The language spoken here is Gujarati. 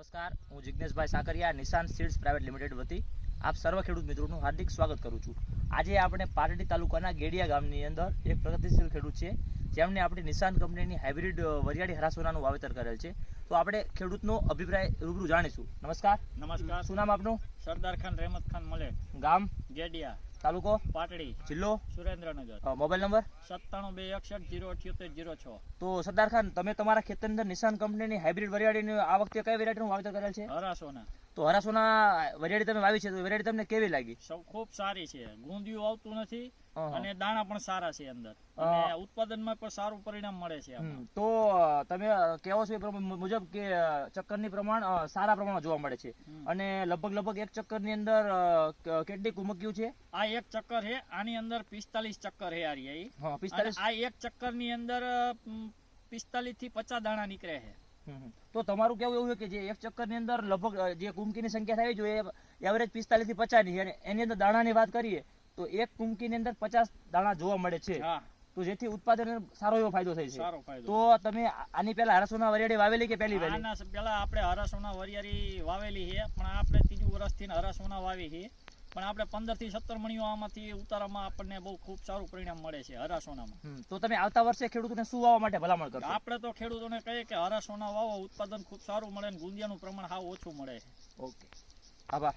નમસ્કાર હું જિજ્ઞેશભાઈ સાકરિયા નિશાન સીડ્સ પ્રાઇવેટ લિમિટેડ વતી આપ સર્વ ખેડૂત મિત્રોનું હાર્દિક સ્વાગત કરું છું. આજે આપણે પાટડી તાલુકાના ગેડિયા ગામની અંદર એક પ્રગતિશીલ ખેડૂત છે જેમણે આપણી નિશાન કંપનીની હાઇબ્રિડ વરિયાળી હરાસોનાનું વાવેતર કરેલ છે. તો આપણે ખેડૂતનો અભિપ્રાય રૂબરૂ જાણીશું. નમસ્કાર. નમસ્કાર. શું નામ આપનું? સરદાર ખાન રહેમત ખાન મલે ગામ? ગેડિયા. તાલુકો? પાટડી. જિલ્લો? સુરેન્દ્રનગર. Mobile number? સત્તાણું બે એકસઠ જીરો અઠ્યોતેર જીરો છ. તો સરદાર ખાન તમે તમારા ખેતરની અંદર નિશાન કંપનીની હાઇબ્રિડ વરિયાળીની આ વખતે કઈ વેરાયટીનું વાવેતર કરેલ છે? હરાસોના. તો હરાસોના વરિયાળી તમે વાવી છે તો વેરાયટી તમને કેવી લાગી? ખૂબ સારી છે. ગુંદિયું આવતું નથી અને દાણા પણ સારા છે અંદર. અને ઉત્પાદનમાં પણ સારું પરિણામ મળે છે તો તમે અ, કહો છો મુજબ કે ચક્કરની પ્રમાણ સારા પ્રમાણમાં જોવા મળે છે. અને લગભગ લગભગ એક ચક્કરની અંદર કેટલી કુમક્યું છે? આ એક ચક્કર છે આની અંદર પિસ્તાલીસ ચક્કર છે આરી પિસ્તાલીસ. આ એક ચક્કરની અંદર પિસ્તાલીસથી પચાસ દાણા નીકળે છે. તો તમારું કેવું એવું છે કે જે એક ચક્કરની અંદર લગભગ જે કુમકીની સંખ્યા થવી જોઈએ એવરેજ પિસ્તાલીસથી પચાસની છે અને એની અંદર દાણાની વાત કરીએ તો એક કુમકીની અંદર પચાસ દાણા જોવા મળે છે. તો જેથી ઉત્પાદન સારો એવો ફાયદો થાય છે. તો તમે આની પહેલા હરાસોના વરિયાળી વાવેલી કે પહેલી પહેલી પેલા આપણે હરાસોના વરિયાળી વાવેલી છે પણ આપણે ત્રીજું વર્ષથી હરાસોના વાવી છે પણ આપણે પંદરથી સત્તર મણીઓ આમાંથી ઉતારામાં આપણને બહુ ખૂબ સારું પરિણામ મળે છે હરાસોનામાં હમ, તો તમે આવતા વર્ષે ખેડૂતોને શું વાવવા માટે ભલામણ કરો આપણે તો ખેડૂતોને કહીએ કે હરાસોના વાવો ઉત્પાદન ખૂબ સારું મળે ને ગુંદિયાનું પ્રમાણ હાવ ઓછું મળે છે. ઓકે. આભાર.